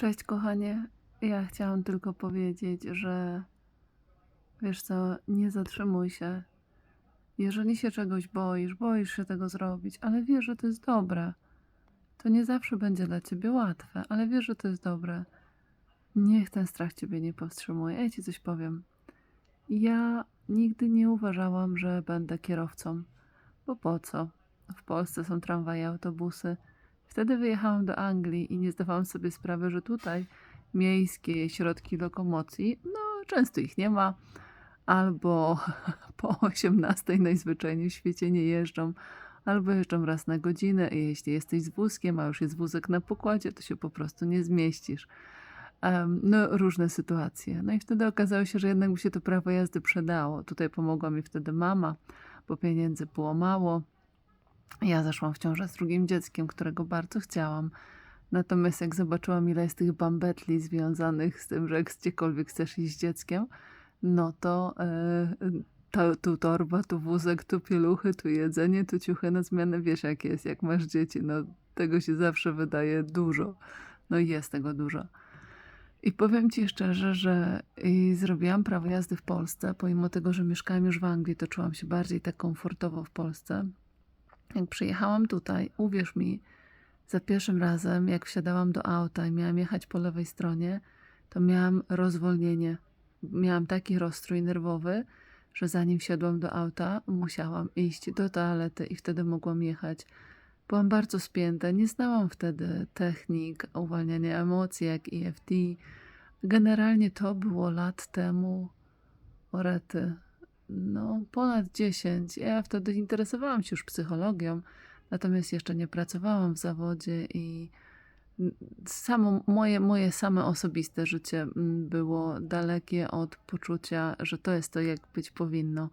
Cześć, kochanie. Ja chciałam tylko powiedzieć, że wiesz co, nie zatrzymuj się. Jeżeli się czegoś boisz, boisz się tego zrobić, ale wiesz, że to jest dobre. To nie zawsze będzie dla ciebie łatwe, ale wiesz, że to jest dobre. Niech ten strach ciebie nie powstrzymuje. Ja ci coś powiem. Ja nigdy nie uważałam, że będę kierowcą, bo po co? W Polsce są tramwaje, autobusy. Wtedy wyjechałam do Anglii i nie zdawałam sobie sprawy, że tutaj miejskie środki lokomocji, no często ich nie ma, albo po 18 najzwyczajniej w świecie nie jeżdżą, albo jeżdżą raz na godzinę i jeśli jesteś z wózkiem, a już jest wózek na pokładzie, to się po prostu nie zmieścisz. No różne sytuacje. No i wtedy okazało się, że jednak mi się to prawo jazdy przydało. Tutaj pomogła mi wtedy mama, bo pieniędzy było mało. Ja zaszłam w ciążę z drugim dzieckiem, którego bardzo chciałam. Natomiast jak zobaczyłam, ile jest tych bambetli związanych z tym, że gdziekolwiek chcesz iść z dzieckiem, no to to, tu torba, tu wózek, tu pieluchy, tu jedzenie, tu ciuchy na zmianę. Wiesz jak jest, jak masz dzieci, no tego się zawsze wydaje dużo. No i jest tego dużo. I powiem Ci szczerze, że zrobiłam prawo jazdy w Polsce, pomimo tego, że mieszkałam już w Anglii, to czułam się bardziej tak komfortowo w Polsce. Jak przyjechałam tutaj, uwierz mi, za pierwszym razem, jak wsiadałam do auta i miałam jechać po lewej stronie, to miałam rozwolnienie. Miałam taki rozstrój nerwowy, że zanim wsiadłam do auta, musiałam iść do toalety i wtedy mogłam jechać. Byłam bardzo spięta, nie znałam wtedy technik uwalniania emocji jak EFT. Generalnie to było lat temu, orety, no ponad 10. Ja wtedy interesowałam się już psychologią, natomiast jeszcze nie pracowałam w zawodzie i samo moje, moje same osobiste życie mm, było dalekie od poczucia, że to jest to, jak być powinno.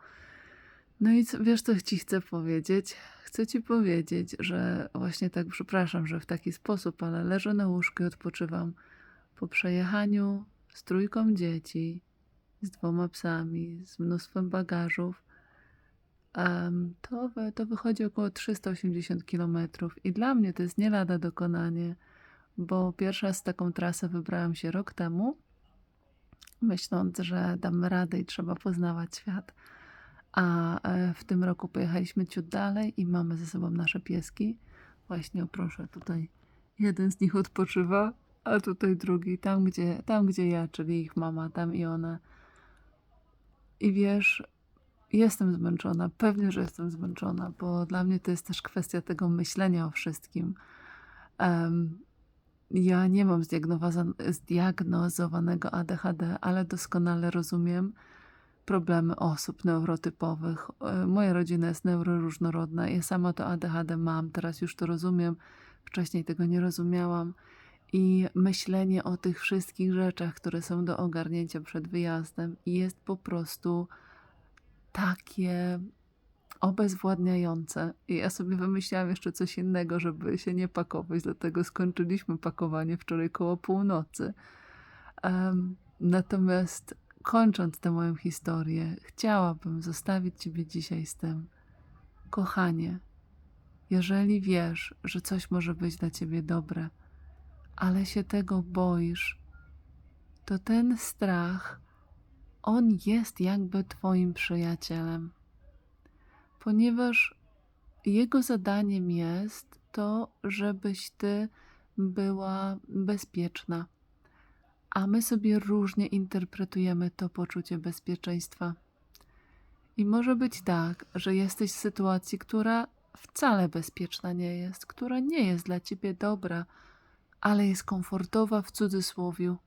No i co, wiesz, co ci chcę powiedzieć? Chcę ci powiedzieć, że właśnie tak, przepraszam, że w taki sposób, ale leżę na łóżku i odpoczywam po przejechaniu z trójką dzieci, z dwoma psami, z mnóstwem bagażów. to, to wychodzi około 380 km i dla mnie to jest nie lada dokonanie, bo pierwsza z taką trasę wybrałam się rok temu, myśląc, że damy radę i trzeba poznawać świat. A e, w tym roku pojechaliśmy ciut dalej i mamy ze sobą nasze pieski. Właśnie, o proszę, tutaj jeden z nich odpoczywa, a tutaj drugi, tam gdzie, tam gdzie ja, czyli ich mama, tam i one. I wiesz, jestem zmęczona, pewnie, że jestem zmęczona, bo dla mnie to jest też kwestia tego myślenia o wszystkim. Em, ja nie mam zdiagnozowanego ADHD, ale doskonale rozumiem problemy osób neurotypowych. E, Moja rodzina jest neuroróżnorodna. Ja sama to ADHD mam, teraz już to rozumiem. Wcześniej tego nie rozumiałam. I myślenie o tych wszystkich rzeczach, które są do ogarnięcia przed wyjazdem, jest po prostu takie obezwładniające. I ja sobie wymyślałam jeszcze coś innego, żeby się nie pakować, dlatego skończyliśmy pakowanie wczoraj koło północy. Em, natomiast kończąc tę moją historię, chciałabym zostawić Ciebie dzisiaj z tym. Kochanie, jeżeli wiesz, że coś może być dla Ciebie dobre, ale się tego boisz, to ten strach, on jest jakby Twoim przyjacielem ponieważ jego zadaniem jest to, żebyś ty była bezpieczna. A my sobie różnie interpretujemy to poczucie bezpieczeństwa. I może być tak, że jesteś w sytuacji, która wcale bezpieczna nie jest, która nie jest dla ciebie dobra, ale jest komfortowa w cudzysłowiu,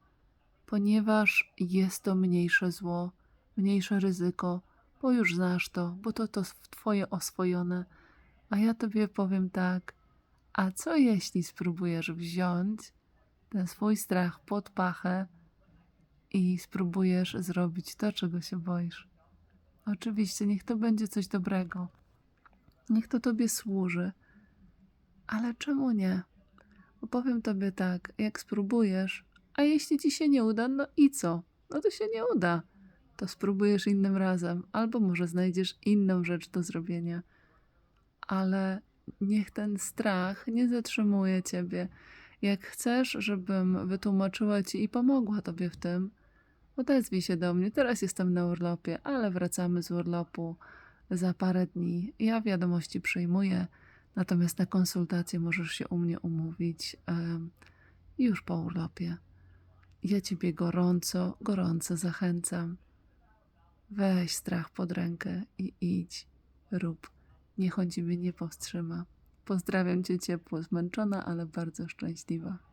ponieważ jest to mniejsze zło, mniejsze ryzyko, bo już znasz to, bo to to twoje oswojone. A ja tobie powiem tak, a co jeśli spróbujesz wziąć ten swój strach pod pachę i spróbujesz zrobić to, czego się boisz? Oczywiście, niech to będzie coś dobrego. Niech to tobie służy. Ale czemu nie? Bo powiem tobie tak, jak spróbujesz, a jeśli ci się nie uda, no i co? No to się nie uda to spróbujesz innym razem, albo może znajdziesz inną rzecz do zrobienia. Ale niech ten strach nie zatrzymuje ciebie Jak chcesz, żebym wytłumaczyła ci i pomogła tobie w tym, odezwij się do mnie. Teraz jestem na urlopie, ale wracamy z urlopu za parę dni. Ja wiadomości przyjmuję, natomiast na konsultację możesz się u mnie umówić już po urlopie. Ja ciebie gorąco, gorąco zachęcam. Weź strach pod rękę i idź, rób. Niech on ciebie nie powstrzyma. Pozdrawiam cię ciepło, zmęczona, ale bardzo szczęśliwa.